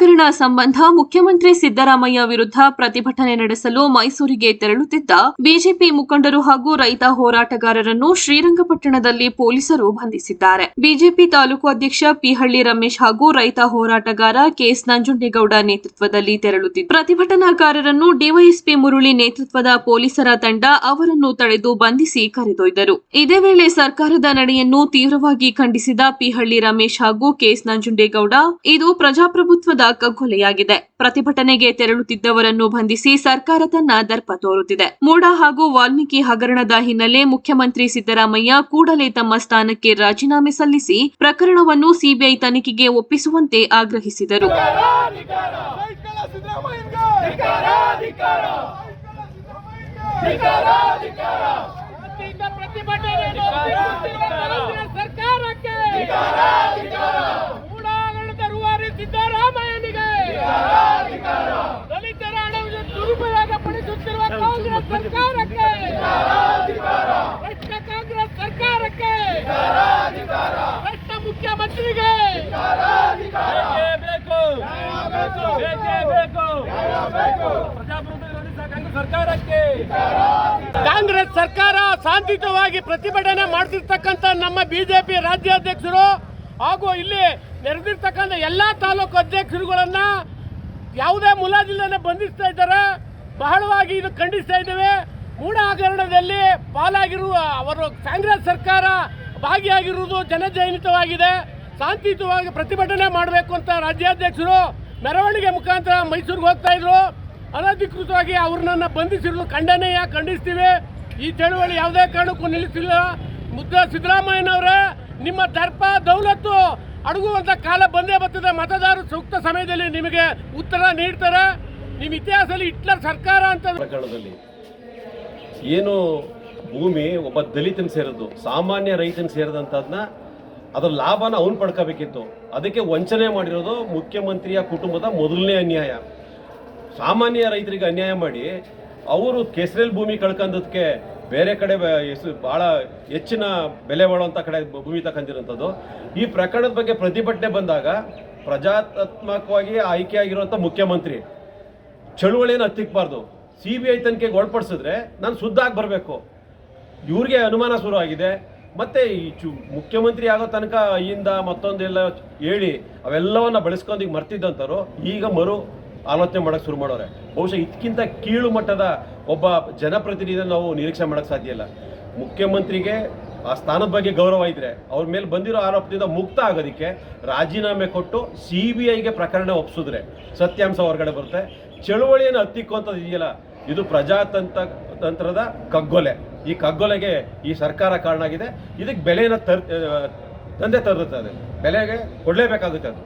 ಹಗರಣ ಸಂಬಂಧ ಮುಖ್ಯಮಂತ್ರಿ ಸಿದ್ದರಾಮಯ್ಯ ವಿರುದ್ಧ ಪ್ರತಿಭಟನೆ ನಡೆಸಲು ಮೈಸೂರಿಗೆ ತೆರಳುತ್ತಿದ್ದ ಬಿಜೆಪಿ ಮುಖಂಡರು ಹಾಗೂ ರೈತ ಹೋರಾಟಗಾರರನ್ನು ಶ್ರೀರಂಗಪಟ್ಟಣದಲ್ಲಿ ಪೊಲೀಸರು ಬಂಧಿಸಿದ್ದಾರೆ. ಬಿಜೆಪಿ ತಾಲೂಕು ಅಧ್ಯಕ್ಷ ಪಿಹಳ್ಳಿ ರಮೇಶ್ ಹಾಗೂ ರೈತ ಹೋರಾಟಗಾರ ಕೆಎಸ್ ನಂಜುಂಡೇಗೌಡ ನೇತೃತ್ವದಲ್ಲಿ ತೆರಳುತ್ತಿದ್ದ ಪ್ರತಿಭಟನಾಕಾರರನ್ನು ಡಿವೈಎಸ್ಪಿ ಮುರುಳಿ ನೇತೃತ್ವದ ಪೊಲೀಸರ ತಂಡ ಅವರನ್ನು ತಡೆದು ಬಂಧಿಸಿ ಕರೆದೊಯ್ದರು. ಇದೇ ವೇಳೆ ಸರ್ಕಾರದ ನಡೆಯನ್ನು ತೀವ್ರವಾಗಿ ಖಂಡಿಸಿದ ಪಿಹಳ್ಳಿ ರಮೇಶ್ ಹಾಗೂ ಕೆಎಸ್ ನಂಜುಂಡೇಗೌಡ, ಇದು ಪ್ರಜಾಪ್ರಭುತ್ವದ ಕಗ್ಗೊಲೆಯಾಗಿದೆ. ಪ್ರತಿಭಟನೆಗೆ ತೆರಳುತ್ತಿದ್ದವರನ್ನು ಬಂಧಿಸಿ ಸರ್ಕಾರ ತನ್ನ ದರ್ಪ ತೋರುತ್ತಿದೆ. ಮೂಡ ಹಾಗೂ ವಾಲ್ಮೀಕಿ ಹಗರಣದ ಹಿನ್ನೆಲೆ ಮುಖ್ಯಮಂತ್ರಿ ಸಿದ್ದರಾಮಯ್ಯ ಕೂಡಲೇ ತಮ್ಮ ಸ್ಥಾನಕ್ಕೆ ರಾಜೀನಾಮೆ ಸಲ್ಲಿಸಿ ಪ್ರಕರಣವನ್ನು ಸಿಬಿಐ ತನಿಖೆಗೆ ಒಪ್ಪಿಸುವಂತೆ ಆಗ್ರಹಿಸಿದರು. ಸರ್ಕಾರಕ್ಕೆ ದುರುಪಯೋಗ ಕಾಂಗ್ರೆಸ್ ಸರ್ಕಾರಕ್ಕೆ. ಭ್ರಷ್ಟ ಕಾಂಗ್ರೆಸ್ ಸರ್ಕಾರಕ್ಕೆ. ಭ್ರಷ್ಟ ಮುಖ್ಯಮಂತ್ರಿಗೆ. ಬೇಕು. ಸರ್ಕಾರಕ್ಕೆ. ಕಾಂಗ್ರೆಸ್ ಸರ್ಕಾರ ಶಾಂತಿಯುತವಾಗಿ ಪ್ರತಿಭಟನೆ ಮಾಡ್ತಿರ್ತಕ್ಕಂಥ ನಮ್ಮ ಬಿಜೆಪಿ ರಾಜ್ಯಾಧ್ಯಕ್ಷರು ಹಾಗೂ ಇಲ್ಲಿ ನೆರೆದಿರ್ತಕ್ಕಂಥ ಎಲ್ಲ ತಾಲೂಕು ಅಧ್ಯಕ್ಷರುಗಳನ್ನ ಯಾವುದೇ ಮುಲಾಜಿಲ್ಲದೆ ಬಂಧಿಸ್ತಾ ಇದ್ದಾರೆ. ಬಹಳವಾಗಿ ಇದು ಖಂಡಿಸ್ತಾ ಇದ್ದೇವೆ. ಮೂಢ ಹಗರಣದಲ್ಲಿ ಪಾಲಾಗಿರುವ ಅವರು ಕಾಂಗ್ರೆಸ್ ಸರ್ಕಾರ ಭಾಗಿಯಾಗಿರುವುದು ಜನಜನಿತವಾಗಿದೆ. ಶಾಂತಿಯುತವಾಗಿ ಪ್ರತಿಭಟನೆ ಮಾಡಬೇಕು ಅಂತ ರಾಜ್ಯಾಧ್ಯಕ್ಷರು ಮೆರವಣಿಗೆ ಮುಖಾಂತರ ಮೈಸೂರಿಗೆ ಹೋಗ್ತಾ ಇದ್ರು. ಅನಧಿಕೃತವಾಗಿ ಅವ್ರನ್ನ ಬಂಧಿಸಿರೋದು ಖಂಡನೀಯ, ಖಂಡಿಸ್ತೀವಿ. ಈ ಚಳುವಳಿ ಯಾವುದೇ ಕಾರಣಕ್ಕೂ ನಿಲ್ಲಿಸಿಲ್ಲ. ಮುದ್ದ ಸಿದ್ದರಾಮಯ್ಯನವರೇ, ನಿಮ್ಮ ದರ್ಪ, ದೌಲತ್ತು ಅಡಗುವಂತ ಕಾಲ ಬಂದೇ ಬರ್ತದೆ. ಮತದಾರರು ಸೂಕ್ತ ಸಮಯದಲ್ಲಿ ನಿಮಗೆ ಉತ್ತರ ನೀಡ್ತಾರೆ. ನಿಮ್ಮ ಇತಿಹಾಸದಲ್ಲಿ ಹಿಟ್ಲರ್ ಸರ್ಕಾರ ಅಂತ ಪ್ರಕರಣದಲ್ಲಿ ಏನು ಭೂಮಿ ಒಬ್ಬ ದಲಿತನ ಸೇರಿದ್ದು, ಸಾಮಾನ್ಯ ರೈತನ ಸೇರಿದಂಥದ್ದನ್ನ ಅದರ ಲಾಭನ ಅವನು ಪಡ್ಕೋಬೇಕಿತ್ತು. ಅದಕ್ಕೆ ವಂಚನೆ ಮಾಡಿರೋದು ಮುಖ್ಯಮಂತ್ರಿಯ ಕುಟುಂಬದ ಮೊದಲನೇ ಅನ್ಯಾಯ. ಸಾಮಾನ್ಯ ರೈತರಿಗೆ ಅನ್ಯಾಯ ಮಾಡಿ ಅವರು ಕೆಸರಲ್ಲಿ ಭೂಮಿ ಕಳ್ಕೊಂಡದಕ್ಕೆ ಬೇರೆ ಕಡೆ ಬ- ಹೆಸರು ಭಾಳ ಹೆಚ್ಚಿನ ಬೆಲೆ ಬಾಳುವಂಥ ಕಡೆ ಭೂಮಿ ತಗೊಂಡಿರೋಂಥದ್ದು ಈ ಪ್ರಕರಣದ ಬಗ್ಗೆ ಪ್ರತಿಭಟನೆ ಬಂದಾಗ ಪ್ರಜಾತಾತ್ಮಕವಾಗಿ ಆಯ್ಕೆಯಾಗಿರುವಂಥ ಮುಖ್ಯಮಂತ್ರಿ ಚಳುವಳಿಯನ್ನು ಹತ್ತಿಕ್ಬಾರ್ದು ಸಿ ಬಿ ಐ ತನಿಖೆಗೆ ಒಳಪಡಿಸಿದ್ರೆ ನಾನು ಸುದ್ದಾಗಿ ಬರಬೇಕು. ಇವ್ರಿಗೆ ಅನುಮಾನ ಶುರು ಆಗಿದೆ. ಮತ್ತೆ ಈ ಚು ಮುಖ್ಯಮಂತ್ರಿ ಆಗೋ ತನಕ ಅಯ್ಯಿಂದ ಮತ್ತೊಂದೆಲ್ಲ ಹೇಳಿ ಅವೆಲ್ಲವನ್ನ ಬಳಸ್ಕೊಂಡು ಈಗ ಮರ್ತಿದ್ದಂಥವ್ರು ಈಗ ಮರು ಆಲೋಚನೆ ಮಾಡೋಕ್ಕೆ ಶುರು ಮಾಡೋರೆ. ಬಹುಶಃ ಇದಕ್ಕಿಂತ ಕೀಳು ಮಟ್ಟದ ಒಬ್ಬ ಜನಪ್ರತಿನಿಧಿನ ನಾವು ನಿರೀಕ್ಷೆ ಮಾಡೋಕ್ಕೆ ಸಾಧ್ಯ ಇಲ್ಲ. ಮುಖ್ಯಮಂತ್ರಿಗೆ ಆ ಸ್ಥಾನದ ಬಗ್ಗೆ ಗೌರವ ಇದ್ರೆ, ಅವ್ರ ಮೇಲೆ ಬಂದಿರೋ ಆರೋಪದಿಂದ ಮುಕ್ತ ಆಗೋದಕ್ಕೆ ರಾಜೀನಾಮೆ ಕೊಟ್ಟು ಸಿ ಬಿ ಐಗೆ ಪ್ರಕರಣ ಒಪ್ಸಿದ್ರೆ ಸತ್ಯಾಂಶ ಹೊರಗಡೆ ಬರುತ್ತೆ. ಚಳುವಳಿಯನ್ನು ಹತ್ತಿಕ್ಕುವಂಥದ್ದು ಇದೆಯಲ್ಲ ಇದು ಪ್ರಜಾತಂತ್ರ ತಂತ್ರದ ಕಗ್ಗೊಲೆ. ಈ ಕಗ್ಗೊಲೆಗೆ ಈ ಸರ್ಕಾರ ಕಾರಣ ಆಗಿದೆ. ಇದಕ್ಕೆ ಬೆಲೆಯನ್ನು ತರ್ ತಂದೆ ತರುತ್ತದೆ ಬೆಲೆಗೆ ಕೊಡಲೇಬೇಕಾಗುತ್ತೆ ಅದು.